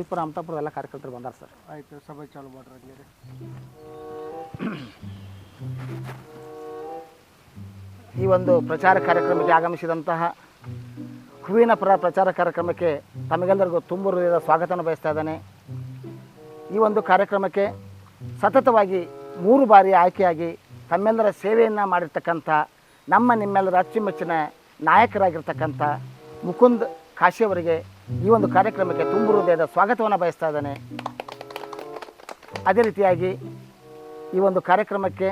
ಸುದೀಪುರ ಅಮತಾಪುರ ಎಲ್ಲ ಕಾರ್ಯಕರ್ತರು ಬಂದಾರ ಸರ್. ಆಯ್ತು ಸಭೆ ಚಾಲು ಮಾಡ್ರಿ ಹಂಗಾರೆ. ಈ ಒಂದು ಪ್ರಚಾರ ಕಾರ್ಯಕ್ರಮಕ್ಕೆ ಆಗಮಿಸಿದಂತಹ ಹೂವಿನ ಪರ ಪ್ರಚಾರ ಕಾರ್ಯಕ್ರಮಕ್ಕೆ ತಮಗೆಲ್ಲರಿಗೂ ತುಂಬ ಹೃದಯದ ಸ್ವಾಗತವನ್ನು ಬಯಸ್ತಾ ಇದ್ದಾನೆ. ಈ ಒಂದು ಕಾರ್ಯಕ್ರಮಕ್ಕೆ ಸತತವಾಗಿ ಮೂರು ಬಾರಿ ಆಯ್ಕೆಯಾಗಿ ತಮ್ಮೆಲ್ಲರ ಸೇವೆಯನ್ನು ಮಾಡಿರ್ತಕ್ಕಂಥ ನಮ್ಮ ನಿಮ್ಮೆಲ್ಲರ ಅಚ್ಚುಮೆಚ್ಚಿನ ನಾಯಕರಾಗಿರ್ತಕ್ಕಂಥ ಮುಕುಂದ್ ಕಾಶಿಯವರಿಗೆ ಈ ಒಂದು ಕಾರ್ಯಕ್ರಮಕ್ಕೆ ತುಂಬ ಹೃದಯದ ಸ್ವಾಗತವನ್ನು ಬಯಸ್ತಾ ಇದ್ದಾನೆ. ಅದೇ ರೀತಿಯಾಗಿ ಈ ಒಂದು ಕಾರ್ಯಕ್ರಮಕ್ಕೆ,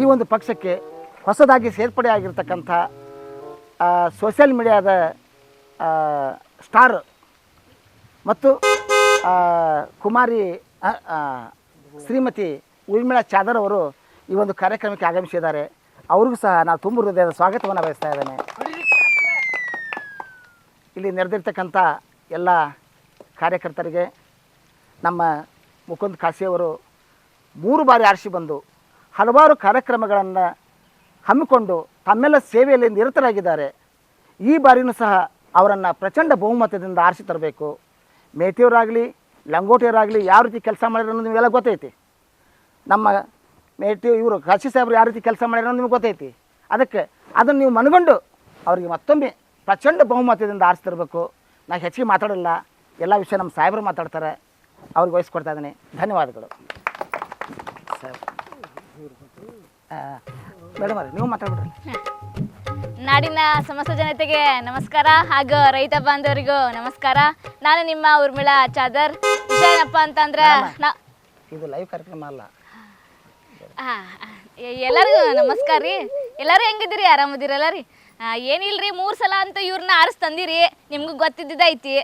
ಈ ಒಂದು ಪಕ್ಷಕ್ಕೆ ಹೊಸದಾಗಿ ಸೇರ್ಪಡೆ ಆಗಿರ್ತಕ್ಕಂಥ ಸೋಷಿಯಲ್ ಮೀಡಿಯಾದ ಸ್ಟಾರ್ ಮತ್ತು ಕುಮಾರಿ ಶ್ರೀಮತಿ ಉರ್ಮಿಳಾ ಚಾದರ್ ಅವರು ಈ ಒಂದು ಕಾರ್ಯಕ್ರಮಕ್ಕೆ ಆಗಮಿಸಿದ್ದಾರೆ. ಅವ್ರಿಗೂ ಸಹ ನಾವು ತುಂಬ ಹೃದಯದ ಸ್ವಾಗತವನ್ನು ಬಯಸ್ತಾ ಇದ್ದೇನೆ. ಇಲ್ಲಿ ನೆರೆದಿರ್ತಕ್ಕಂಥ ಎಲ್ಲ ಕಾರ್ಯಕರ್ತರಿಗೆ ನಮ್ಮ ಮುಕುಂದ್ ಖಾಸಿಯವರು ಮೂರು ಬಾರಿ ಆರಿಸಿ ಬಂದು ಹಲವಾರು ಕಾರ್ಯಕ್ರಮಗಳನ್ನು ಹಮ್ಮಿಕೊಂಡು ತಮ್ಮೆಲ್ಲ ಸೇವೆಯಲ್ಲಿ ನಿರತರಾಗಿದ್ದಾರೆ. ಈ ಬಾರಿನೂ ಸಹ ಅವರನ್ನು ಪ್ರಚಂಡ ಬಹುಮತದಿಂದ ಆರಿಸಿ ತರಬೇಕು. ಮೇಟಿಯವರಾಗಲಿ ಲಂಗೋಟಿಯವರಾಗಲಿ ಯಾವ ರೀತಿ ಕೆಲಸ ಮಾಡಿರೋ ಅನ್ನೋದು ನಿಮಗೆಲ್ಲ ಗೊತ್ತೈತಿ. ನಮ್ಮ ಮೇಟಿ ಇವರು ಖಾಸಿ ಸಾಹೇಬರು ಯಾವ ರೀತಿ ಕೆಲಸ ಅನ್ನೋದು ನಿಮ್ಗೆ ಗೊತ್ತೈತಿ. ಅದಕ್ಕೆ ಅದನ್ನು ನೀವು ಮನಗೊಂಡು ಅವರಿಗೆ ಮತ್ತೊಮ್ಮೆ ಪ್ರಚಂಡ ಬಹುಮತದಿಂದ ಆರಿಸ್ತಿರ್ಬೇಕು. ತರಬೇಕು ನಾನು ಹೆಚ್ಚಿಗೆ ಮಾತಾಡಲ್ಲ. ಎಲ್ಲ ವಿಷಯ ನಮ್ಮ ಸಾಹೇಬರು ಮಾತಾಡ್ತಾರೆ. ಅವ್ರಿಗೆ ವಹಿಸ್ಕೊಡ್ತಾ ಇದ್ದೀನಿ. ಧನ್ಯವಾದಗಳು. ಸರ್. ಮೇಡಮ್ ಅವ್ರೆ ನೀವು ಮಾತಾಡ್ಬಿಡ್ರಿ. ನಾಡಿನ ಸಮಸ್ತ ಜನತೆಗೆ ನಮಸ್ಕಾರ ಹಾಗೂ ರೈತ ಬಾಂಧವರಿಗೂ ನಮಸ್ಕಾರ. ನಾನು ನಿಮ್ಮ ಊರ್ಮಿಳಾ ಚಾದರ್. ವಿಷಯ ಏನಪ್ಪ ಅಂತಂದ್ರೆ ನಾ ಇದು ಲೈವ್ ಕಾರ್ಯಕ್ರಮ ಅಲ್ಲ. ಎಲ್ಲರಿಗೂ ನಮಸ್ಕಾರ ರೀ. ಎಲ್ಲರೂ ಹೆಂಗಿದ್ದೀರಿ? ಆರಾಮದಿರಲ್ಲ ರೀ? ಏನಿಲ್ರಿ, ಮೂರು ಸಲ ಅಂತ ಇವ್ರನ್ನ ಆರಿಸ್ ತಂದಿರಿ, ನಿಮ್ಗೂ ಗೊತ್ತಿದ್ದೈತಿ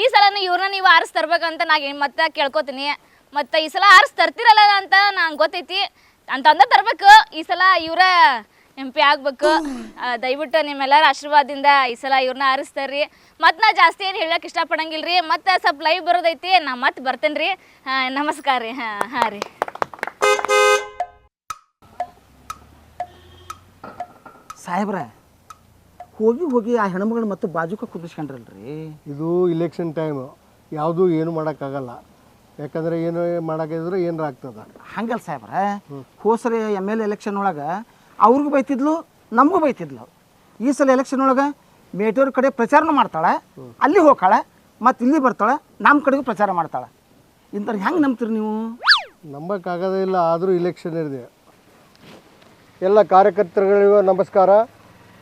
ಈ ಸಲನೂ ಇವ್ರನ್ನ ನೀವು ಆರಿಸ್ ತರ್ಬೇಕಂತ ನಾ ಮತ್ತೆ ಕೇಳ್ಕೊತೀನಿ. ಮತ್ತು ಈ ಸಲ ಆರಿಸ್ ತರ್ತಿರಲ್ಲ ಅಂತ ನಂಗೆ ಗೊತ್ತೈತಿ. ಅಂತಂದ ತರ್ಬೇಕು, ಈ ಸಲ ಇವರ ಎಂ ಪಿ ಆಗ್ಬೇಕು ದಯವಿಟ್ಟು ನಿಮ್ಮೆಲ್ಲರ ಆಶೀರ್ವಾದದಿಂದ ಈ ಸಲ ಇವ್ರನ್ನ ಆರಿಸ್ತಾರ್ರಿ ಮತ್ತು ನಾ ಜಾಸ್ತಿ ಏನು ಹೇಳಕ್ಕೆ ಇಷ್ಟಪಡಂಗಿಲ್ಲ ರೀ ಮತ್ತು ಸ್ವಲ್ಪ ಲೈವ್ ಬರೋದೈತಿ, ನಾ ಮತ್ತೆ ಬರ್ತೇನೆ ರೀ ನಮಸ್ಕಾರ ರೀ, ಹಾಂ ಹಾಂ ರೀ. ಸಾಹೇಬ್ರ ಹೋಗಿ ಹೋಗಿ ಆ ಹೆಣ್ಮಗಳು ಮತ್ತು ಬಾಜುಕ ಕುದಿಸ್ಕೊಂಡ್ರಲ್ರಿ? ಇದು ಇಲೆಕ್ಷನ್ ಟೈಮು ಯಾವುದು ಏನು ಮಾಡೋಕ್ಕಾಗಲ್ಲ. ಯಾಕಂದ್ರೆ ಏನು ಮಾಡೋಕ್ಕಿದ್ರೆ ಏನಾರ ಆಗ್ತದ. ಹಂಗಲ್ಲ ಸಾಹೇಬ್ರ. ಹೋಸರಿ ಎಂ ಎಲ್ ಎಲೆಕ್ಷನ್ ಒಳಗೆ ಅವ್ರಿಗೂ ಬೈತಿದ್ಲು ನಮಗೂ ಬೈತಿದ್ಲು. ಈ ಸಲ ಎಲೆಕ್ಷನ್ ಒಳಗೆ ಮೇಟೋರ್ ಕಡೆ ಪ್ರಚಾರನೂ ಮಾಡ್ತಾಳೆ ಅಲ್ಲಿ ಹೋಗ್ತಾಳೆ ಮತ್ತು ಇಲ್ಲಿ ಬರ್ತಾಳೆ ನಮ್ಮ ಕಡೆಗೂ ಪ್ರಚಾರ ಮಾಡ್ತಾಳೆ. ಇಂಥವ್ರು ಹೆಂಗೆ ನಂಬ್ತೀರಿ ನೀವು? ನಂಬಕ್ಕಾಗೋದೇ ಇಲ್ಲ ಆದರೂ ಇಲೆಕ್ಷನ್ ಇರಿದೆ. ಎಲ್ಲ ಕಾರ್ಯಕರ್ತರುಗಳಿಗೂ ನಮಸ್ಕಾರ.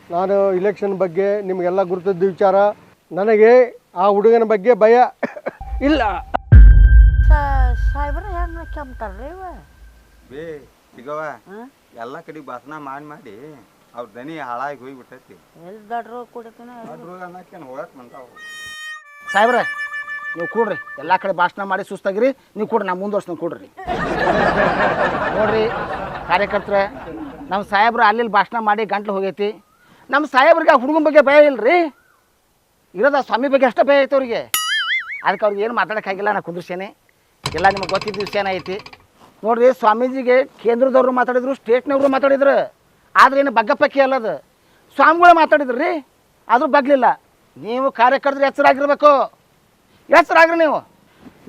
ನಾನು ಇಲೆಕ್ಷನ್ ಬಗ್ಗೆ ನಿಮಗೆಲ್ಲ ಗುರುತದ ವಿಚಾರ ನನಗೆ ಆ ಹುಡುಗನ ಬಗ್ಗೆ ಭಯ ಇಲ್ಲ. ಸಾಹೇಬ್ರ ಹೆಂಗೆ ಕೆಮ್ತಾರ್ರಿ ಇವ? ಬೇ ಸಿಗವ ಎಲ್ಲ ಕಡೆ ಭಾಷಣ ಮಾಡಿ ಮಾಡಿ ಅವ್ರ ದನಿ ಹಾಳಾಗಿ ಹೋಗಿಬಿಟ್ಟೈತಿ. ಎಲ್ಲಿ ದಡ್ರು ಕುಡಿತಾನ? ಅನ್ನಕ್ಕೇನು ಬಂತಾವ ಸಾಹೇಬ್ರೆ ನೀವು ಕೂಡ್ರಿ. ಎಲ್ಲ ಕಡೆ ಭಾಷಣ ಮಾಡಿ ಸುಸ್ತಾಗಿರಿ. ನೀವು ಕೂಡ್ರಿ ನಾ ಮುಂದುವರ್ಸ್ತೀನಿ ಕೂಡ್ರಿ. ನೋಡ್ರಿ ಕಾರ್ಯಕರ್ತರ ನಮ್ಮ ಸಾಹೇಬ್ರು ಅಲ್ಲಿ ಭಾಷಣ ಮಾಡಿ ಗಂಟ್ಲು ಹೋಗೈತಿ. ನಮ್ಮ ಸಾಹೇಬ್ರಿಗೆ ಆ ಹುಡುಗನ ಬಗ್ಗೆ ಭಯ ಇಲ್ಲ ರೀ ಇರೋದ ಸ್ವಾಮಿ ಬಗ್ಗೆ ಅಷ್ಟೇ ಭಯ ಐತೆ ಅವ್ರಿಗೆ. ಅದಕ್ಕೆ ಅವ್ರಿಗೆ ಏನು ಮಾತಾಡೋಕ್ಕಾಗಿಲ್ಲ ನಾನು ಕುಂದ್ರಿಸೇನೆ. ಎಲ್ಲ ನಿಮಗೆ ಗೊತ್ತಿದ್ದ ವಿಷಯ ಐತಿ ನೋಡ್ರಿ, ಸ್ವಾಮೀಜಿಗೆ ಕೇಂದ್ರದವ್ರು ಮಾತಾಡಿದ್ರು, ಸ್ಟೇಟ್ನವರು ಮಾತಾಡಿದ್ರು. ಆದ್ರೆ ಏನು ಬಗ್ಗಪ್ಪಕ್ಕಿ ಅಲ್ಲದು ಸ್ವಾಮಿಗಳು ಮಾತಾಡಿದ್ರು ರೀ ಆದರೂ ಬಗ್ಲಿಲ್ಲ. ನೀವು ಕಾರ್ಯಕರ್ತರು ಎಚ್ಚರಾಗಿರ್ಬೇಕು. ಎಚ್ಚರಾಗ್ರಿ ನೀವು.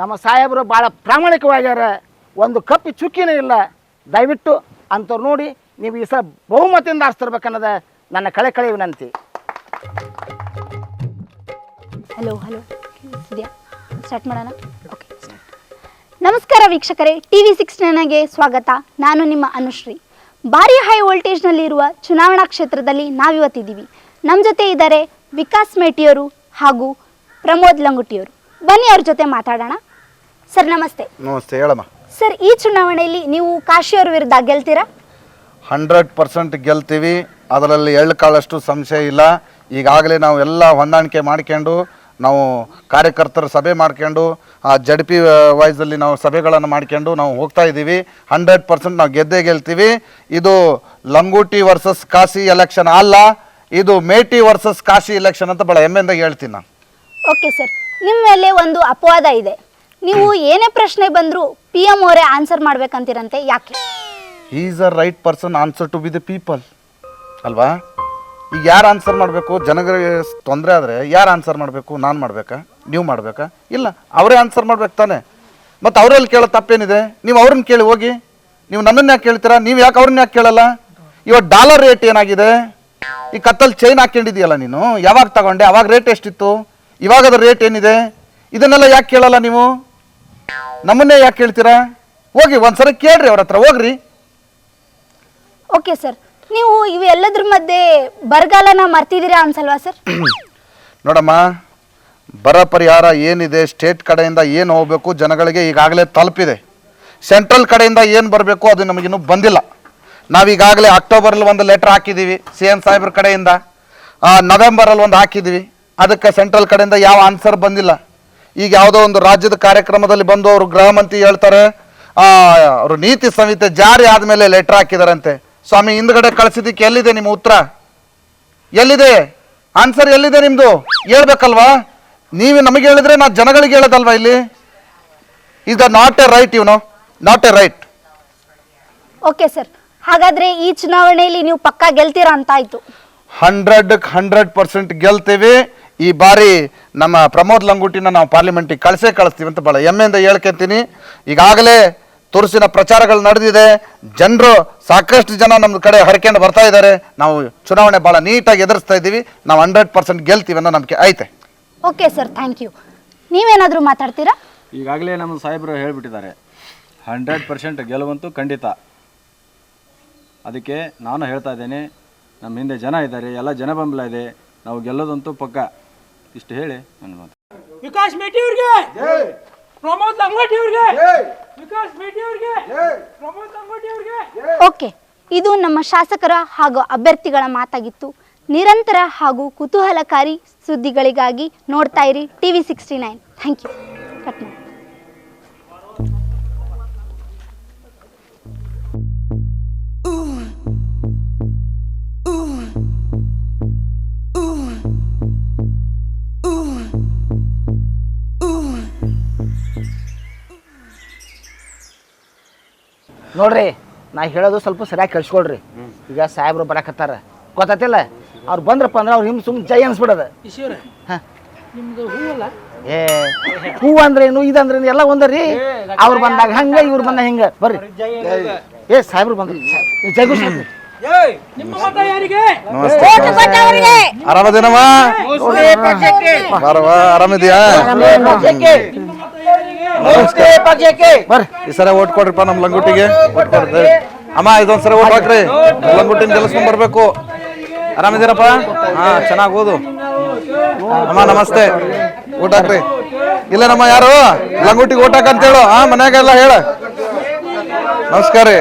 ನಮ್ಮ ಸಾಹೇಬರು ಭಾಳ ಪ್ರಾಮಾಣಿಕವಾಗ್ಯಾರ. ಒಂದು ಕಪ್ಪಿ ಚುಕ್ಕಿನೇ ಇಲ್ಲ. ದಯವಿಟ್ಟು ಅಂಥವ್ರು ನೋಡಿ, ನೀವು ಈ ಸಲ ಬಹುಮತದಿಂದ ಆರಿಸ್ತಿರ್ಬೇಕನ್ನೋದ ನನ್ನ ಕಳೆ ಕಳೆ ವಿನಂತಿ. ಹಲೋ ಹಲೋ ಇದೆಯಾ? ಸ್ಟಾರ್ಟ್ ಮಾಡೋಣ? ಓಕೆ ನಮಸ್ಕಾರ ವೀಕ್ಷಕರೇ ಟಿ ವಿ ಸಿಕ್ಸ್ ನನಗೆ ಸ್ವಾಗತ. ನಾನು ನಿಮ್ಮ ಅನುಶ್ರೀ. ಭಾರಿ ಹೈ ವೋಲ್ಟೇಜ್ನಲ್ಲಿರುವ ಚುನಾವಣಾ ಕ್ಷೇತ್ರದಲ್ಲಿ ನಾವಿವತ್ತಿದ್ದೀವಿ. ನಮ್ಮ ಜೊತೆ ಇದ್ದಾರೆ ವಿಕಾಸ್ ಮೇಟಿಯವರು ಹಾಗೂ ಪ್ರಮೋದ್ ಲಂಗುಟಿಯವರು. ಬನ್ನಿ ಅವ್ರ ಜೊತೆ ಮಾತಾಡೋಣ. ಸರ್ ನಮಸ್ತೆ. ನಮಸ್ತೆ ಹೇಳಮ್ಮ. ಸರ್ ಈ ಚುನಾವಣೆಯಲ್ಲಿ ನೀವು ಕಾಶಿಯವರ ವಿರುದ್ಧ ಗೆಲ್ತೀರಾ? ಹಂಡ್ರೆಡ್ ಪರ್ಸೆಂಟ್ ಗೆಲ್ತೀವಿ. ಅದರಲ್ಲಿ ಎಳ್ಳು ಕಾಳಷ್ಟು ಸಂಶಯ ಇಲ್ಲ. ಈಗಾಗಲೇ ನಾವು ಎಲ್ಲ ಹೊಂದಾಣಿಕೆ ಮಾಡ್ಕೊಂಡು, ನಾವು ಕಾರ್ಯಕರ್ತರ ಸಭೆ ಮಾಡ್ಕೊಂಡು, ಆ ಜಡ್ ಪಿ ವೈಸಲ್ಲಿ ನಾವು ಸಭೆಗಳನ್ನು ಮಾಡ್ಕೊಂಡು ನಾವು ಹೋಗ್ತಾ ಇದ್ದೀವಿ. ಹಂಡ್ರೆಡ್ ಪರ್ಸೆಂಟ್ ನಾವು ಗೆದ್ದೇ ಗೆಲ್ತೀವಿ. ಇದು ಲಂಗೂಟಿ ವರ್ಸಸ್ ಕಾಶಿ ಎಲೆಕ್ಷನ್ ಅಲ್ಲ, ಇದು ಮೇಟಿ ವರ್ಸಸ್ ಕಾಶಿ ಎಲೆಕ್ಷನ್ ಅಂತ ಭಾಳ ಹೆಮ್ಮೆಯಿಂದ ಹೇಳ್ತೀನಿ ನಾನು. ಓಕೆ ಸರ್, ನಿಮ್ಮ ಮೇಲೆ ಒಂದು ಅಪವಾದ ಇದೆ. ನೀವು ಏನೇ ಪ್ರಶ್ನೆ ಬಂದರೂ ಪಿ ಎಂ ಅವರೇ ಆನ್ಸರ್ ಮಾಡ್ಬೇಕಂತೀರಂತೆ, ಯಾಕೆ? Is a right person answer to be the people ಅಲ್ವಾ? ಈಗ ಯಾರು ಆನ್ಸರ್ ಮಾಡಬೇಕು? ಜನಗಳಿಗೆ ತೊಂದರೆ ಆದರೆ ಯಾರು ಆನ್ಸರ್ ಮಾಡಬೇಕು? ನಾನು ಮಾಡಬೇಕಾ? ನೀವು ಮಾಡಬೇಕಾ? ಇಲ್ಲ, ಅವರೇ ಆನ್ಸರ್ ಮಾಡ್ಬೇಕು ತಾನೆ. ಮತ್ತು ಅವರಲ್ಲಿ ಕೇಳೋ ತಪ್ಪೇನಿದೆ? ನೀವು ಅವ್ರನ್ನ ಕೇಳಿ ಹೋಗಿ. ನೀವು ನನ್ನನ್ನು ಯಾಕೆ ಕೇಳ್ತೀರಾ? ನೀವು ಯಾಕೆ ಅವ್ರನ್ನ ಯಾಕೆ ಕೇಳಲ್ಲ? ಇವಾಗ ಡಾಲರ್ ರೇಟ್ ಏನಾಗಿದೆ? ಈ ಕತ್ತಲ್ಲಿ ಚೈನ್ ಹಾಕ್ಕೊಂಡಿದೆಯಲ್ಲ ನೀನು? ಯಾವಾಗ ತಗೊಂಡೆ? ಅವಾಗ ರೇಟ್ ಎಷ್ಟಿತ್ತು? ಇವಾಗ ಅದ್ರ ರೇಟ್ ಏನಿದೆ? ಇದನ್ನೆಲ್ಲ ಯಾಕೆ ಕೇಳಲ್ಲ ನೀವು? ನಮ್ಮನ್ನೇ ಯಾಕೆ ಕೇಳ್ತೀರಾ? ಹೋಗಿ ಒಂದ್ಸರಿ ಕೇಳ್ರಿ ಅವ್ರ ಹತ್ರ, ಹೋಗ್ರಿ. Okay sir. ನೀವು ಇವೆಲ್ಲದ್ರ ಮಧ್ಯೆ ಬರಗಾಲನ ಮರ್ತಿದ್ದೀರಾ ಅನ್ಸಲ್ವಾ ಸರ್? ನೋಡಮ್ಮ, ಬರ ಪರಿಹಾರ ಏನಿದೆ, ಸ್ಟೇಟ್ ಕಡೆಯಿಂದ ಏನು ಹೋಗಬೇಕು ಜನಗಳಿಗೆ ಈಗಾಗಲೇ ತಲುಪಿದೆ. ಸೆಂಟ್ರಲ್ ಕಡೆಯಿಂದ ಏನು ಬರಬೇಕು ಅದು ನಮಗಿನ್ನೂ ಬಂದಿಲ್ಲ. ನಾವೀಗಾಗಲೇ ಅಕ್ಟೋಬರಲ್ಲಿ ಒಂದು ಲೆಟ್ರ್ ಹಾಕಿದ್ದೀವಿ ಸಿ ಎಂ ಸಾಹೇಬ್ರ ಕಡೆಯಿಂದ. ನವೆಂಬರಲ್ಲಿ ಒಂದು ಹಾಕಿದ್ದೀವಿ ಅದಕ್ಕೆ ಸೆಂಟ್ರಲ್ ಕಡೆಯಿಂದ ಯಾವ ಆನ್ಸರ್ ಬಂದಿಲ್ಲ. ಈಗ ಯಾವುದೋ ಒಂದು ರಾಜ್ಯದ ಕಾರ್ಯಕ್ರಮದಲ್ಲಿ ಬಂದು ಅವರು ಗೃಹ ಮಂತ್ರಿ ಹೇಳ್ತಾರೆ ಅವರು ನೀತಿ ಸಂಹಿತೆ ಜಾರಿ ಆದಮೇಲೆ ಲೆಟ್ರ್ ಹಾಕಿದಾರಂತೆ. ಸ್ವಾಮಿ ಹಿಂದ್ಗಡೆ ಕಳಿಸಿದ್ದಕ್ಕೆ ಎಲ್ಲಿದೆ ನಿಮ್ಮ ಉತ್ತರ? ಎಲ್ಲಿದೆ? ಆನ್ಸರ್ ಎಲ್ಲಿದೆ ನಿಮ್ದು? ಹೇಳ್ಬೇಕಲ್ವಾ? ನೀವು ನಮಗೆ ಹೇಳಿದ್ರೆ ನಾ ಜನಗಳಿಗೆ ಹೇಳೋದಲ್ವಾ ಇಲ್ಲಿ? Is the not a right no not a right okay sir ಹಾಗಾದ್ರೆ ಈ ಚುನಾವಣೆಯಲ್ಲಿ ನೀವು ಪಕ್ಕಾ ಗೆಲ್ತೀರಾ ಅಂತ ಆಯ್ತು. ಹಂಡ್ರೆಡ್ ಹಂಡ್ರೆಡ್ ಪರ್ಸೆಂಟ್ ಗೆಲ್ತೀವಿ. ಈ ಬಾರಿ ನಮ್ಮ ಪ್ರಮೋದ್ ಲಂಗೂಟಿನ ನಾವು ಪಾರ್ಲಿಮೆಂಟಿಗೆ ಕಳಿಸೇ ಕಳಿಸ್ತೀವಿ ಅಂತ ಭಾಳ ಹೆಮ್ಮೆಯಿಂದ ಹೇಳ್ಕೊಂತೀನಿ. ಈಗಾಗಲೇ ತುರುಸಿನ ಪ್ರಚಾರಗಳು ನಡೆದಿದೆ. ಜನರು ಸಾಕಷ್ಟು ಜನ ನಮ್ಮ ಕಡೆ ಹರ್ಕೊಂಡು ಬರ್ತಾ ಇದ್ದಾರೆ. ನಾವು ಚುನಾವಣೆ ಭಾಳ ನೀಟಾಗಿ ಎದುರಿಸ್ತಾ ಇದ್ದೀವಿ. ನಾವು ಹಂಡ್ರೆಡ್ ಪರ್ಸೆಂಟ್ ಗೆಲ್ತೀವಿ ಅನ್ನೋ ನಂಬಿಕೆ ಐತೆ. Okay sir thank you. ನೀವೇನಾದರೂ ಮಾತಾಡ್ತೀರಾ? ಈಗಾಗಲೇ ನಮ್ಮ ಸಾಹೇಬರು ಹೇಳಿಬಿಟ್ಟಿದ್ದಾರೆ. ಹಂಡ್ರೆಡ್ ಪರ್ಸೆಂಟ್ ಗೆಲುವಂತೂ ಖಂಡಿತ. ಅದಕ್ಕೆ ನಾನು ಹೇಳ್ತಾ ಇದ್ದೇನೆ ನಮ್ಮ ಹಿಂದೆ ಜನ ಇದ್ದಾರೆ ಎಲ್ಲ ಜನ ಬೆಂಬಲ ಇದೆ. ನಾವು ಗೆಲ್ಲೋದಂತೂ ಪಕ್ಕ. ಇಷ್ಟು ಹೇಳಿ ನನ್ನ ಮಾತು ವಿಕಾಸ್ ಮೇಟಿ ಅವ್ರಿಗೆ! ಪ್ರಮೋದ್ ಲಂಗೋಟಿ ಅವ್ರಿಗೆ? ವಿಕಾಸ್ ಮೇಟಿ ಅವ್ರಿಗೆ? ಪ್ರಮೋದ್ ಲಂಗೋಟಿ ಅವ್ರಿಗೆ? ಓಕೆ ಇದು ನಮ್ಮ ಶಾಸಕರ ಹಾಗೂ ಅಭ್ಯರ್ಥಿಗಳ ಮಾತಾಗಿತ್ತು. ನಿರಂತರ ಹಾಗೂ ಕುತೂಹಲಕಾರಿ ಸುದ್ದಿಗಳಿಗಾಗಿ ನೋಡ್ತಾ ಇರಿ T V sixty nine. Thank you. Cut ಮಾಡಿ. ನೋಡ್ರಿ ನಾ ಹೇಳೋದು ಸ್ವಲ್ಪ ಸರಿಯಾಗಿ ಕೇಳಿಸ್ಕೊಳ್ರಿ. ಈಗ ಸಾಹೇಬ್ರು ಬರಾಕತ್ತಾರ. ಗೊತ್ತಾತಿಲ್ಲ ಅವ್ರು ಬಂದ್ರಪ್ಪ ಅಂದ್ರೆ ಅವ್ರು ಹಿಂಗೆ ಸುಮ್ ಜೈ ಅನ್ಸ್ಬಿಡದ. ಈಶ್ವರ ಹಾ. ನಿಮ್ದು ಹೂವಲ್ಲ? ಏ ಹೂ ಅಂದ್ರೇನು ಇದಂದ್ರೇನು ಎಲ್ಲ ಒಂದರಿ ಅವ್ರು ಬಂದಾಗ ಹಂಗ ಇವ್ರು ಬಂದ ಹಿಂಗ. ಬರ್ರಿ. ಏ ಸಾಹೇಬ್ರು ಬಂದ್ರಿ. ಜೈ ನಿಮ್ಮ ಮತ ಯಾರಿಗೆ? ಆರಾಮದೇನಮ್ಮ ಬಾರವ್ವ ಆರಾಮಿದ್ಯಾ ಬರ್ರಿ. ಈ ಸಲ ಓಟ್ ಕೊಡ್ರಿಪ್ಪ ನಮ್ಮ ಲಂಗುಟಿಗೆ. ಓಟ್ ಕೊಡ್ರಿ ಅಮ್ಮ ಇದೊಂದ್ಸರ ಓಟ್ ಹಾಕ್ರಿ. ಲಂಗುಟಿನ ಗೆಲ್ಸ್ಕೊಂಡ್ ಬರ್ಬೇಕು. ಆರಾಮಿದ್ದೀರಪ್ಪ? ಹಾ ಚೆನ್ನಾಗಿ ಓದು. ಅಮ್ಮ ನಮಸ್ತೆ. ಊಟ ಹಾಕ್ರಿ. ಇಲ್ಲ ನಮ್ಮ ಯಾರು? ಲಂಗುಟಿಗೆ ಓಟ್ ಹಾಕಂತ ಹೇಳು ಹಾ ಮನ್ಯಾಗೆಲ್ಲ ಹೇಳ. ನಮಸ್ಕಾರ ರೀ.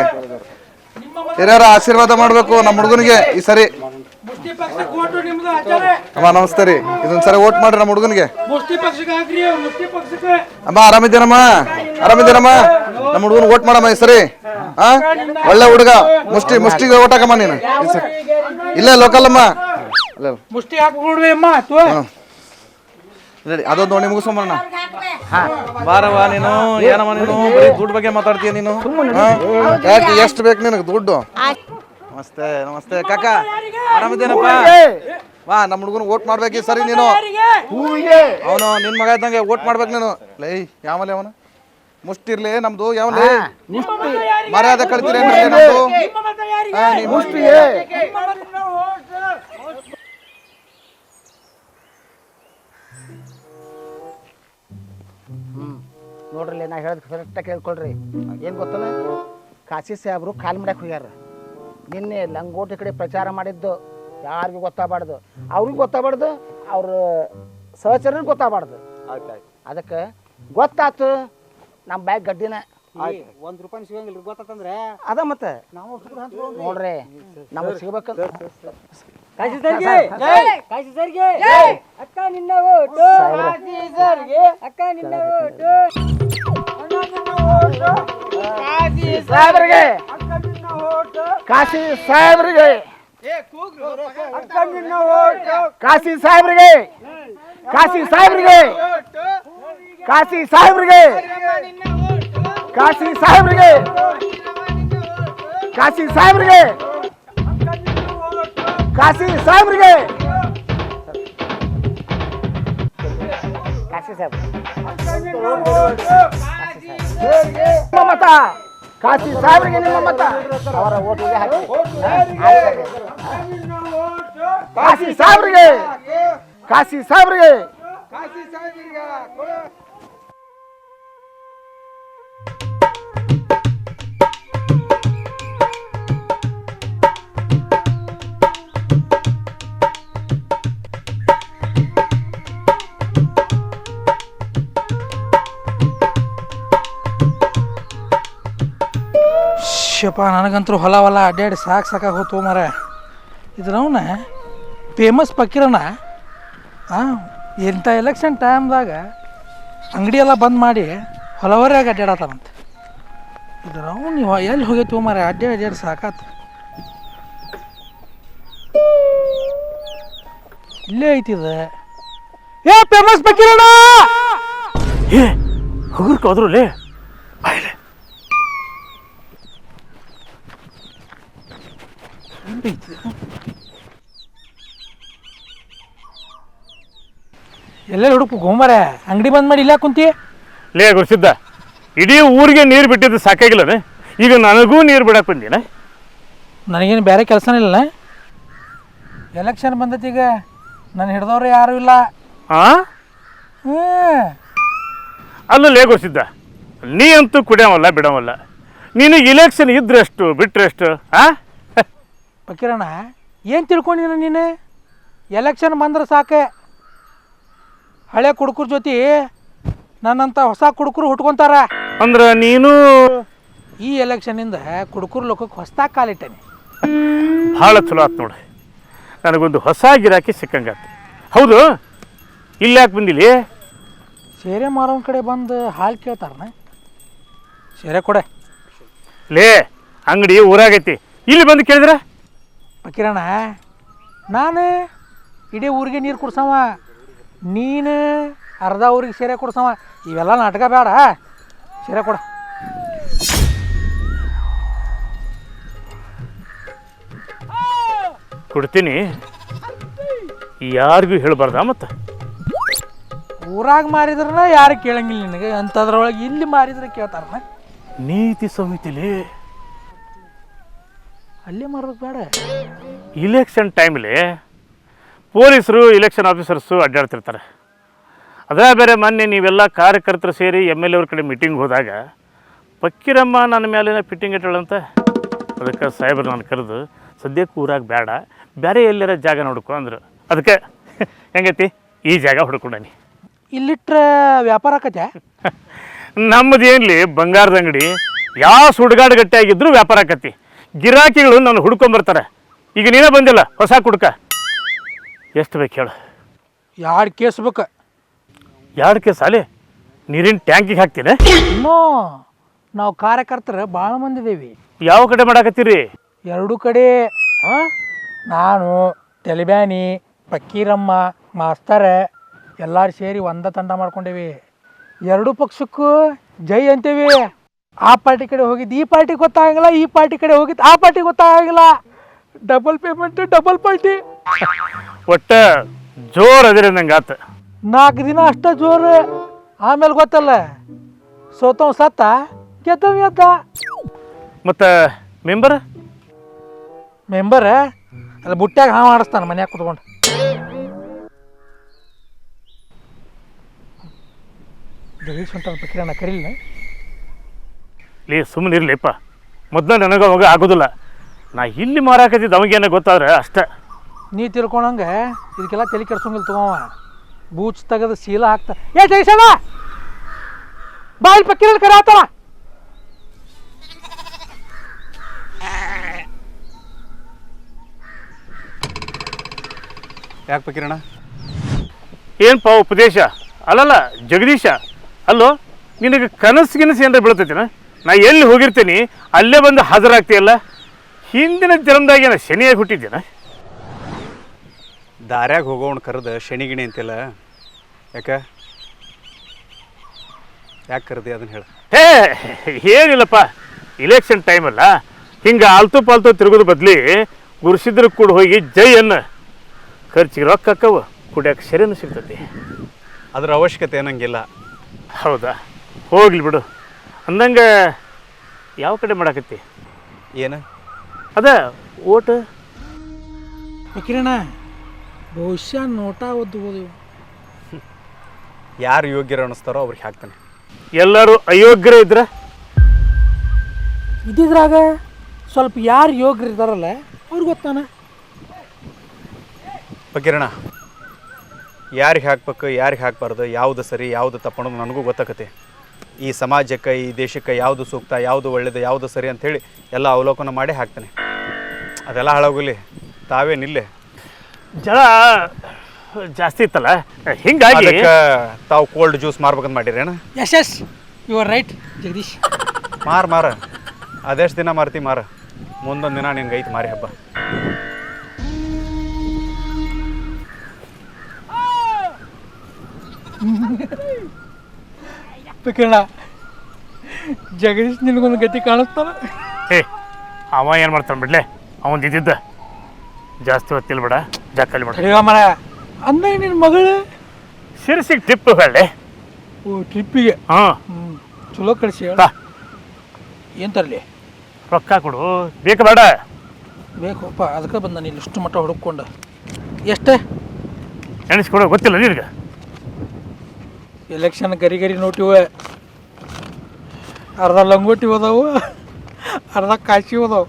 ಹಿರಿಯರ ಆಶೀರ್ವಾದ ಮಾಡ್ಬೇಕು ನಮ್ಮ ಹುಡುಗನಿಗೆ ಈ ಸರಿ. ಅಮ್ಮ ನಮಸ್ತೆ ರೀ. ಇದೊಂದ್ ಸರಿ ಓಟ್ ಮಾಡ್ರಿ ನಮ್ಮ ಹುಡುಗನಿಗೆ. ಮುಷ್ಟಿ ಪಕ್ಷಕ್ಕೆ ಹಾಕ್ರಿ ಮುಷ್ಟಿ ಪಕ್ಷಕ್ಕೆ. ಅಮ್ಮ ಆರಾಮಿದ್ದೀರಮ್ಮ? ಆರಾಮಿದ್ದೀರಮ್ಮ? ನಮ್ಮ ಹುಡುಗನ ಓಟ್ ಮಾಡಮ್ಮ ಈ ಸರಿ. ಹಾ ಒಳ್ಳೆ ಹುಡುಗ. ಮುಷ್ಟಿ ಮುಷ್ಟಿಗೆ ಓಟ್ ಹಾಕಮ್ಮ ನೀನು. ಇಲ್ಲೇ ಲೋಕಲ್ ಅಮ್ಮ. ಮುಷ್ಟಿ ಹಾಕೊಂಡ್ವಿ ಅಮ್ಮ ಅದೊಂದು ನೋಡಿ ಮುಗಿಸ್ಕೊಂಬರೋಣ ಬಾರವ್ವ ನೀನು ಏನಮ್ಮ ನೀನು? ಬರೀ ದುಡ್ಡು ಬಗ್ಗೆ ಮಾತಾಡ್ತೀಯ ನೀನು? ಯಾಕೆ ಎಷ್ಟು ಬೇಕು ನಿನಗೆ ದುಡ್ಡು? ನಮಸ್ತೆ ನಮಸ್ತೆ ಕಾಕ. ಆರಾಮಿದ್ದೇನಪ್ಪ? ವಾ ನಮ್ಮ ಹುಡುಗನ ಓಟ್ ಮಾಡ್ಬೇಕು ಸರಿ ನೀನು. ಅವನು ನಿನ್ ಮಗ ಇದ್ದಂಗೆ ಓಟ್ ಮಾಡ್ಬೇಕು ನೀನು. ಲೈ ಯಾವಲೆ ಅವನು? ಮುಷ್ಟಿರ್ಲಿ ನಮ್ದು ಯಾವಲೆ? ಮರ್ಯಾದೆ ಕಳ್ತೀರಿ ನಮ್ದು. ನೋಡ್ರಿ ನಾ ಹೇಳೋದು ಕರೆಕ್ಟಾಗಿ ಕೇಳ್ಕೊಳ್ರಿ. ಏನು ಗೊತ್ತಲ್ಲ ಕಾಶಿ ಸಾಹೇಬ್ರು ಕಾಲ್ ಮಾಡಕ್ಕೆ ಹೋಗ್ಯಾರ. ನಿನ್ನೆ ಲಂಗೋಟಿ ಕಡೆ ಪ್ರಚಾರ ಮಾಡಿದ್ದು ಯಾರಿಗೂ ಗೊತ್ತಾಗಬಾರ್ದು. ಅವ್ರಿಗೂ ಗೊತ್ತಾಗಬಾರ್ದು ಅವ್ರ ಸಹಚರಿಗೆ ಗೊತ್ತಾಗಬಾರ್ದು. ಅದಕ್ಕೆ ಗೊತ್ತಾತು ನಮ್ಮ ಬ್ಯಾಗ್ ಗಡ್ಡಿನ. ಒಂದು ರೂಪಾಯಿ ಸಿಗಂಗಿಲ್ಲ ಗೊತ್ತಂದ್ರೆ ಅದ ಮತ್ತೆ. ನೋಡ್ರಿ ನಮಗೆ ಸಿಗ್ಬೇಕಂತ. ಅಕ್ಕ ನಿನ್ನ ಓಟು. ಕಾಶಿ ಸರ್ಗೆ ಅಕ್ಕ ನಿನ್ನ ಓಟು. ಸಾಹೇಬ್ರಿಗೆ ಅಕ್ಕ ನಿನ್ನ ಓಟು. ಕಾಶಿ ಸಾಹೇಬ್ರಿಗೆ. ಕಾಶಿ ಸಾಹೇಬ್ರಿಗೆ. ಕಾಶಿ ಸಾಹೇಬ್ರಿಗೆ. ಕಾಶಿ ಸಾಹೇಬ್ರಿಗೆ. ಕಾಶಿ ಸಾಹೇಬ್ರಿಗೆ. ಕಾಶಿ ಸಾಹೇಬ್ರಿಗೆ. ಕಾಶಿ ಸಾಹೇಬ್ರಿಗೆ. ಕಾಶಿ ಸಾಹೇಬ್ರಿಗೆ. ಮತ. ಕಾಶಿ ಸಾಹೇಬ್ರಿಗೆ ನಿಮ್ಮ ಮತ. ಅವರ ಓಟಿಗೆ ಹಾಕಿ. ಕಾಶಿ ಸಾಹೇಬ್ರಿಗೆ. ಕಾಶಿ ಸಾಹೇಬ್ರಿಗೆ. ಶಪ್ಪ ನನಗಂತೂ ಹೊಲ ಹೊಲ ಅಡ್ಡಾಡಿ ಸಾಕು ಸಾಕಾಗಿ ಹೋತು ಮರ ಇದ್ರವನ ಫೇಮಸ್ ಪಕ್ಕೀರನ ಹಾಂ ಇಂಥ ಎಲೆಕ್ಷನ್ ಟೈಮ್ದಾಗ ಅಂಗಡಿ ಎಲ್ಲ ಬಂದ್ ಮಾಡಿ ಹೊಲವರೆಯಾಗ ಅಡ್ಡಾಡತ್ತಾರಂತೆ ಇದ್ರವ್ ನೀವು ಎಲ್ಲಿ ಹೋಗೈತು ಮರ ಅಡ್ಡಾಡಿ ಅಡ್ಡಾಡಿ ಸಾಕಾತು. ಇಲ್ಲೇ ಐತಿದ ಏ ಫೇಮಸ್ ಪಕ್ಕಿರಣ ಏ ಹೋಗ್ರಕ್ಕೆ ಹೋದ್ರು ಲೇ ಬಾಯ್ಲೆ ಎಲ್ಲೆಲ್ಲಿ ಹುಡುಕು ಗೋಮರ ಅಂಗಡಿ ಬಂದ್ ಮಾಡಿ ಇಲ್ಲ ಕುಂತಿ? ಲೇ ಗುರುಸಿದ್ದ ಇಡೀ ಊರಿಗೆ ನೀರು ಬಿಟ್ಟಿದ್ದು ಸಾಕಾಗಿಲ್ಲನೆ? ಈಗ ನನಗೂ ನೀರು ಬಿಡಕ್ಕೆ ಬಂದಿನ? ನನಗೇನು ಬೇರೆ ಕೆಲಸನೇ ಇಲ್ಲ ಎಲೆಕ್ಷನ್ ಬಂದೈತಿ ಈಗ ನಾನು ಹಿಡ್ದವ್ರು ಯಾರು ಇಲ್ಲ. ಆ? ಹ್ಞೂ ಅಲ್ಲ ಲೇ ಗುರುಸಿದ್ದ ನೀ ಅಂತೂ ಕುಡಿಯವಲ್ಲ ಬಿಡವಲ್ಲ. ನಿನಗೆ ಇಲೆಕ್ಷನ್ ಇದ್ರೆಷ್ಟು ಬಿಟ್ರೆಷ್ಟು ಆ? ಫಕೀರಣ್ಣ ಏನು ತಿಳ್ಕೊಂಡಿನ ನೀನು? ಎಲೆಕ್ಷನ್ ಬಂದ್ರೆ ಸಾಕೆ. ಹಳೆ ಕುಡುಕ್ರ ಜೊತೆ ನನ್ನಂಥ ಹೊಸ ಕುಡುಕರು ಹುಟ್ಕೊಂತಾರ. ಅಂದ್ರೆ ನೀನು ಈ ಎಲೆಕ್ಷನಿಂದ ಕುಡುಕರು ಲೋಕಕ್ಕೆ ಹೊಸದಾಗಿ ಕಾಲಿಟ್ಟೇನೆ. ಭಾಳ ಚಲೋ ಆತು ನೋಡಿ. ನನಗೊಂದು ಹೊಸ ಗಿರಾಕಿ ಸಿಕ್ಕಂಗಾತು ಹೌದು? ಇಲ್ಲಿ ಯಾಕೆ ಬಂದಿಲ್ಲಿ ಸೇರೆ ಮಾರೋನ್ ಕಡೆ ಬಂದು ಹಾಲು ಕೇಳ್ತಾರನ? ಸೇರೆ ಕೊಡೆ. ಲೇ ಅಂಗಡಿ ಊರಾಗೈತಿ. ಇಲ್ಲಿ ಬಂದು ಕೇಳಿದ್ರೆ? ಫಕೀರಣ್ಣ ನಾನು ಇಡೀ ಊರಿಗೆ ನೀರು ಕುಡ್ಸವ. ನೀನು ಅರ್ಧ ಊರಿಗೆ ಸೀರೆ ಕೊಡ್ಸವ. ಇವೆಲ್ಲ ನಾಟಕ ಬೇಡ. ಸೀರೆ ಕೊಡ. ಕೊಡ್ತೀನಿ. ಯಾರಿಗೂ ಹೇಳಬಾರ್ದ ಮತ್ತು? ಊರಾಗ ಮಾರಿದ್ರನ ಯಾರು ಕೇಳಂಗಿಲ್ಲ ನಿನಗೆ. ಅಂಥದ್ರೊಳಗೆ ಇಲ್ಲಿ ಮಾರಿದ್ರೆ ಕೇಳ್ತಾರನ ನೀತಿ ಸಂಹಿತೆಲಿ ಅಲ್ಲೇ ಮಾರೋದು ಬೇಡ. ಇಲೆಕ್ಷನ್ ಟೈಮಲ್ಲಿ ಪೊಲೀಸರು ಇಲೆಕ್ಷನ್ ಆಫೀಸರ್ಸು ಅಡ್ಡಾಡ್ತಿರ್ತಾರೆ. ಅದೇ ಬೇರೆ ಮೊನ್ನೆ ನೀವೆಲ್ಲ ಕಾರ್ಯಕರ್ತರು ಸೇರಿ ಎಂ ಎಲ್ ಎವ್ರ ಕಡೆ ಮೀಟಿಂಗ್ ಹೋದಾಗ ಪಕ್ಕಿರಮ್ಮ ನನ್ನ ಮೇಲಿನ ಫಿಟ್ಟಿಂಗ್ ಇಟ್ಟಳಂತ ಅದಕ್ಕೆ ಸಾಹೇಬ್ರು ನಾನು ಕರೆದು ಸದ್ಯಕ್ಕೆ ಊರಾಗ ಬೇಡ ಬೇರೆ ಎಲ್ಲರ ಜಾಗ ನೋಡ್ಕೊ ಅಂದರು. ಅದಕ್ಕೆ ಹೆಂಗೈತಿ? ಈ ಜಾಗ ಹುಡ್ಕೊಂಡನಿ. ಇಲ್ಲಿಟ್ರೆ ವ್ಯಾಪಾರ ಆಕತೆ ನಮ್ಮದು ಏನ್ಲಿ ಬಂಗಾರದ ಅಂಗಡಿ ಯಾವ ಸುಡ್ಗಾಡು ಗಟ್ಟಿ ಆಗಿದ್ರು ವ್ಯಾಪಾರ ಆಕತಿ ಗಿರಾಕಿಗಳು ನಾನು ಹುಡ್ಕೊಂಬರ್ತಾರೆ. ಈಗ ನೀನೇ ಬಂದಿಲ್ಲ ಹೊಸ ಕುಡ್ಕ. ಎಷ್ಟು ಬೇಕು ಹೇಳು. ಎರಡು ಕೇಸ್ ಬೇಕು? ಎರಡು ಕೇಸ್ ಅಲ್ಲಿ? ನೀರಿನ ಟ್ಯಾಂಕಿಗೆ ಹಾಕ್ತೀನಿ. ಇನ್ನೂ ನಾವು ಕಾರ್ಯಕರ್ತರು ಭಾಳ ಮಂದಿ ಇದೀವಿ. ಯಾವ ಕಡೆ ಮಾಡಾಕತ್ತೀರಿ? ಎರಡು ಕಡೆ. ಆ? ನಾನು ತೆಲಿಬ್ಯಾನಿ ಪಕ್ಕೀರಮ್ಮ ಮಾಸ್ತರ ಎಲ್ಲರೂ ಸೇರಿ ಒಂದ ತಂಡ ಮಾಡ್ಕೊಂಡೇವಿ. ಎರಡು ಪಕ್ಷಕ್ಕೂ ಜೈ ಅಂತೇವಿ. ಆ ಪಾರ್ಟಿ ಕಡೆ ಹೋಗಿದ್ದು ಈ ಪಾರ್ಟಿ ಗೊತ್ತಾಗಂಗಿಲ್ಲ ಈ ಪಾರ್ಟಿ ಕಡೆ ಹೋಗಿದ್ದು ಆ ಪಾರ್ಟಿ ಗೊತ್ತಾಗಂಗಿಲ್ಲ. ಡಬಲ್ ಪೇಮೆಂಟ್ ಡಬಲ್ ಪಾರ್ಟಿ ಒಟ್ಟ ಜೋರ್ ಅದಿರಿ ನಂಗೆ ಆತ. ನಾಲ್ಕು ದಿನ ಅಷ್ಟ ಜೋರು ಆಮೇಲೆ ಗೊತ್ತಲ್ಲ ಸೋತವ್ ಸತ್ತ ಗೆದ್ದವ್ ಎದ್ದ ಮತ್ತು ಮೆಂಬರ್ ಮೆಂಬರ್ ಅಲ್ಲ ಬುಟ್ಟ್ಯಾಗ ಹಾವು ಆಡಿಸ್ತಾನೆ ಮನ್ಯಾಗ ಕುತ್ಕೊಂಡು. ಜಗದೀಶ್ ಅಂತ ಕರೀಲಿಲ್ಲ ಲೇ ಸುಮ್ಮನೆ ಇರಲಿಪ್ಪ ಮೊದಲು ನನಗೆ ಅವಾಗ ಆಗೋದಿಲ್ಲ. ನಾ ಇಲ್ಲಿ ಮಾರಾಕತ್ತಿದ್ದು ಅವಾಗೇನೋ ಗೊತ್ತಾದ್ರೆ ಅಷ್ಟೇ. ನೀ ತಿಳ್ಕೊಳಂಗೆ ಇದಕ್ಕೆಲ್ಲ ತಲೆ ಕೆಡ್ಸೋಂಗಿಲ್ಲ ತಗೋವ ಬೂಚ್ ತೆಗೆದು ಶೀಲ ಹಾಕ್ತಾ ಏ ಬಾ ಬಾಯಿ ಪಕ್ಕಿರಲ್ಲಿ ಕರೆ ಆತವ ಯಾಕೆ ಪಕಿರಣ ಏನಪ್ಪ ಉಪದೇಶ? ಅಲ್ಲಲ್ಲ ಜಗದೀಶ. ಅಲ್ಲೋ ನಿನಗೆ ಕನಸು ಗಿನಸು ಏನಾರ ಬೀಳ್ತೈತಿನ? ನಾ ಎಲ್ಲಿ ಹೋಗಿರ್ತೀನಿ ಅಲ್ಲೇ ಬಂದು ಹಾಜರಾಗ್ತೀಯಲ್ಲ? ಹಿಂದಿನ ಜನ್ಮದಾಗ ಏನ ಶನಿಯಾಗಿ ಹುಟ್ಟಿದ್ದೇನ ದಾರ್ಯಾಗ ಹೋಗೋಣ ಕರೆದು ಶನಿಗಿಣಿ ಅಂತಿಲ್ಲ. ಯಾಕ? ಯಾಕೆ ಕರೆದಿ ಅದನ್ನ ಹೇಳು? ಹೇ ಏನಿಲ್ಲಪ್ಪ ಇಲೆಕ್ಷನ್ ಟೈಮ್ ಅಲ್ಲ. ಹಿಂಗೆ ಆಲ್ತು ಪಾಲ್ತು ತಿರುಗೋದು ಬದಲಿ ಗುರುಸಿದ್ರ ಕೂಡ ಹೋಗಿ ಜೈ ಅನ್ನ. ಖರ್ಚಿಗೆ ರೊಕ್ಕ ಹಾಕವು ಕುಡಿಯೋಕೆ ಸರಿನೂ ಸಿಗ್ತೈತಿ. ಅದರ ಅವಶ್ಯಕತೆ ಏನಂಗಿಲ್ಲ. ಹೌದಾ? ಹೋಗ್ಲಿ ಬಿಡು. ಅಂದಂಗೆ ಯಾವ ಕಡೆ ಮಾಡಾಕತ್ತಿ? ಏನು? ಅದ ಓಟ್? ಕಿರಣ ಬಹುಶಃ ನೋಟ ಓದು ಯಾರು ಯೋಗ್ಯರು ಅನ್ನಿಸ್ತಾರೋ ಅವ್ರಿಗೆ ಹಾಕ್ತಾನೆ. ಎಲ್ಲರೂ ಅಯೋಗ್ಯರೇ ಇದ್ರ? ಇದ್ದಿದ್ರಾಗ ಸ್ವಲ್ಪ ಯಾರು ಯೋಗ್ಯರು ಇದ್ದಾರಲ್ಲ ಅವ್ರಿಗೆ ಗೊತ್ತಾನ? ಕಿರಣ ಯಾರಿಗೆ ಹಾಕ್ಬೇಕು ಯಾರಿಗೆ ಹಾಕ್ಬಾರ್ದು ಯಾವುದು ಸರಿ ಯಾವುದು ತಪ್ಪ ಅನ್ನೋದು ನನಗೂ ಗೊತ್ತಾಕತಿ ಈ ಸಮಾಜಕ್ಕೆ ಈ ದೇಶಕ್ಕೆ ಯಾವುದು ಸೂಕ್ತ ಯಾವುದು ಒಳ್ಳೇದು ಯಾವುದು ಸರಿ ಅಂಥೇಳಿ ಎಲ್ಲ ಅವಲೋಕನ ಮಾಡಿ ಹಾಕ್ತಾನೆ. ಅದೆಲ್ಲ ಹಾಳಾಗಲಿ ತಾವೇ ನಿಲ್ಲೆ. ಜಲ ಜಾಸ್ತಿ ಇತ್ತಲ್ಲ? ಹಿಂಗಾಗಿ ಅದಕ್ಕೆ ತಾವು ಕೋಲ್ಡ್ ಜ್ಯೂಸ್ ಮಾರ್ಬೇಕಂತ ಮಾಡಿರೇನ? Yes yes you are right Jagadish ಮಾರ ಮಾರ. ಅದೆಷ್ಟು ದಿನ ಮಾರ್ತಿ ಮಾರ. ಮುಂದೊಂದು ದಿನ ನಿನ್ಗೆ ಐತಿ ಮಾರಿ ಹಬ್ಬ. ಕಿರಣ ಜಗದೀಶ್ ನಿನಗೊಂದು ಗತಿ ಕಾಣಿಸ್ತಾನ? ಏ ಅವ ಏನು ಮಾಡ್ತಾನೆ ಬಿಡ್ಲೆ? ಅವನ್ ಇದ್ದಿದ್ದ ಜಾಸ್ತಿ ಹೊತ್ತಿಲ್ಲ ಬಿಡ ಜಾಕಲ್ಲಿ ಬಿಡ ಅಯ್ಯೋ ಮರ ಅಂದಾಗ ನಿನ್ನ ಮಗಳು? ಸಿರ್ಸಿಗೆ ಟಿಪ್ ಹೇಳಿ ಓ ಟ್ರಿಪ್ಪಿಗೆ ಹಾಂ. ಹ್ಞೂ ಚಲೋ ಕಳಿಸಿ ಹೇಳ. ಬಾ. ಏನು ತರಲಿ? ರೊಕ್ಕ ಕೊಡು. ಬೇಕು ಬೇಡ? ಬೇಕಪ್ಪ ಅದಕ್ಕೆ ಬಂದ ನೀನು ಇಷ್ಟು ಮಟ್ಟ ಹುಡುಕೊಂಡು ಎಷ್ಟೇ? ಎಣಿಸ್ಕೊಡೋ ಗೊತ್ತಿಲ್ಲ ನಿನಗೆ. ಎಲೆಕ್ಷನ್ ಗರಿ ಗರಿ ನೋಟಿವ. ಅರ್ಧ ಲಂಗೋಟಿ ಹೋದವು ಅರ್ಧ ಕಾಶಿ ಹೋದವು.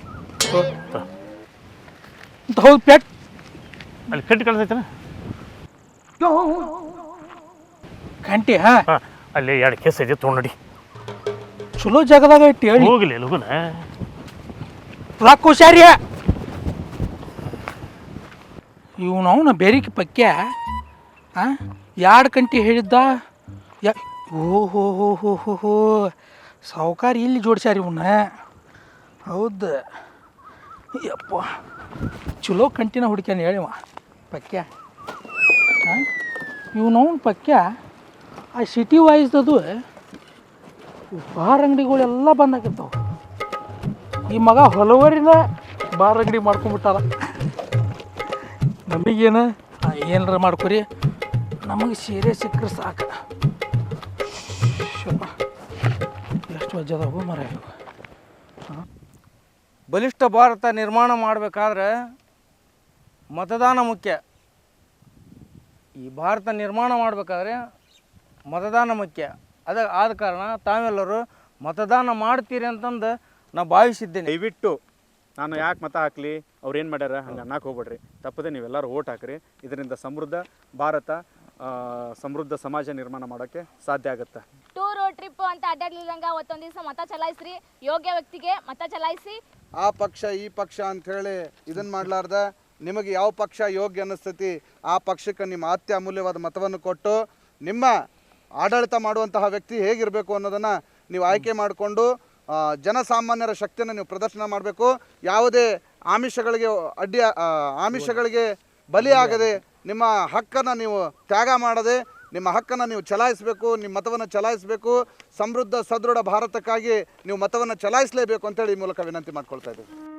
ಹೌದು ಪೆಟ್. ಅಲ್ಲಿ ಪೆಟ್ ಕಳ್ದೈತನ ಕಂಟಿ ಹಾ? ಹಾಂ ಅಲ್ಲಿ ಎರಡು ಕೇಸ್ ಐತಿ ತೊಗೊಂಡು ನಡಿ. ಚಲೋ ಜಾಗದಾಗ ಇಟ್ಟು ಹೇಳಿ. ಹೋಗಲಿ ಲಗುನ ರೊಕ್ಕ ಹುಷಾರಿಯ ಇವನು ಅವನ ಬೇರಿಕೆ ಪಕ್ಯ ಆ? ಎರಡು ಕಂಟಿ ಹೇಳಿದ್ದ? ಯಾ ಓ ಹೋ ಹೋ ಹೋ ಹೋ. ಸಾವುಕಾರ ಇಲ್ಲಿ ಜೋಡ್ಸ್ಯಾರ ಇವನ್ನ ಹೌದು. ಯಪ್ಪ. ಚಲೋ ಕಂಟಿನ ಹುಡುಕ್ಯಾನ ಹೇಳಿವ ಪಕ್ಯ. ಹಾಂ ಇವನವನ ಪಕ್ಯ? ಆ ಸಿಟಿ ವಾಯ್ಸ್ದದು ಬಾರ್ ಅಂಗಡಿಗಳೆಲ್ಲ ಬಂದಾಗಿರ್ತಾವ. ಈ ಮಗ ಹೊಲವರಿಂದ ಬಾರ್ ಅಂಗಡಿ ಮಾಡ್ಕೊಂಬಿಟ್ಟಾರ ನಮಗೇನು? ಏನಾರ ಮಾಡ್ಕೊರಿ. ನಮಗೆ ಸೀರೆ ಸಿಕ್ಕರೆ ಸಾಕು. ವಜ್ಜದಾವು ಮರ ಬಲಿಷ್ಠ ಭಾರತ ನಿರ್ಮಾಣ ಮಾಡಬೇಕಾದ್ರೆ ಮತದಾನ ಮುಖ್ಯ. ಈ ಭಾರತ ನಿರ್ಮಾಣ ಮಾಡಬೇಕಾದ್ರೆ ಮತದಾನ ಮುಖ್ಯ. ಅದ ಆದ ಕಾರಣ ತಾವೆಲ್ಲರೂ ಮತದಾನ ಮಾಡ್ತೀರಿ ಅಂತಂದು ನಾ ಭಾವಿಸಿದ್ದೇನೆ. ದಯವಿಟ್ಟು ನಾನು ಯಾಕೆ ಮತ ಹಾಕಲಿ? ಅವ್ರು ಏನು ಮಾಡ್ಯಾರ? ಹಂಗೆ ಅನ್ನಕ್ಕೆ ಹೋಗ್ಬೇಡ್ರಿ. ತಪ್ಪದೆ ನೀವೆಲ್ಲರೂ ಓಟ್ ಹಾಕ್ರಿ. ಇದರಿಂದ ಸಮೃದ್ಧ ಭಾರತ ಸಮೃದ್ಧ ಸಮಾಜ ನಿರ್ಮಾಣ ಮಾಡೋಕ್ಕೆ ಸಾಧ್ಯ ಆಗುತ್ತೆ. ಟ್ರಿಪ್ ಅಂತ ಅಡ್ಡಾಡ್ಲಿಲ್ಲಂಗ ಅವತ್ತೊಂದ್ ದಿವಸ ಮತ ಚಲಾಯಿಸ್ರಿ. ಯೋಗ್ಯ ವ್ಯಕ್ತಿಗೆ ಮತ ಚಲಾಯಿಸಿ. ಆ ಪಕ್ಷ, ಈ ಪಕ್ಷ ಅಂತ ಹೇಳಿ ಇದನ್ನ ಮಾಡ್ಲಾರ್ದ. ನಿಮಗೆ ಯಾವ ಪಕ್ಷ ಯೋಗ್ಯ ಅನ್ನಿಸ್ತೈತಿ, ಆ ಪಕ್ಷಕ್ಕೆ ನಿಮ್ಮ ಅತ್ಯ ಅಮೂಲ್ಯವಾದ ಮತವನ್ನು ಕೊಟ್ಟು, ನಿಮ್ಮ ಆಡಳಿತ ಮಾಡುವಂತಹ ವ್ಯಕ್ತಿ ಹೇಗಿರಬೇಕು ಅನ್ನೋದನ್ನು ನೀವು ಆಯ್ಕೆ ಮಾಡಿಕೊಂಡು ಜನಸಾಮಾನ್ಯರ ಶಕ್ತಿಯನ್ನು ನೀವು ಪ್ರದರ್ಶನ ಮಾಡಬೇಕು. ಯಾವುದೇ ಆಮಿಷಗಳಿಗೆ ಅಡ್ಡಿ ಆಮಿಷಗಳಿಗೆ ಬಲಿಯಾಗದೆ ನಿಮ್ಮ ಹಕ್ಕನ್ನು ನೀವು ತ್ಯಾಗ ಮಾಡದೆ ನಿಮ್ಮ ಹಕ್ಕನ್ನು ನೀವು ಚಲಾಯಿಸಬೇಕು, ನಿಮ್ಮ ಮತವನ್ನು ಚಲಾಯಿಸಬೇಕು, ಸಮೃದ್ಧ ಸದೃಢ ಭಾರತಕ್ಕಾಗಿ ನೀವು ಮತವನ್ನು ಚಲಾಯಿಸಲೇಬೇಕು ಅಂತೇಳಿ ಈ ಮೂಲಕ ವಿನಂತಿ ಮಾಡ್ಕೊಳ್ತಾ ಇದ್ದೀವಿ.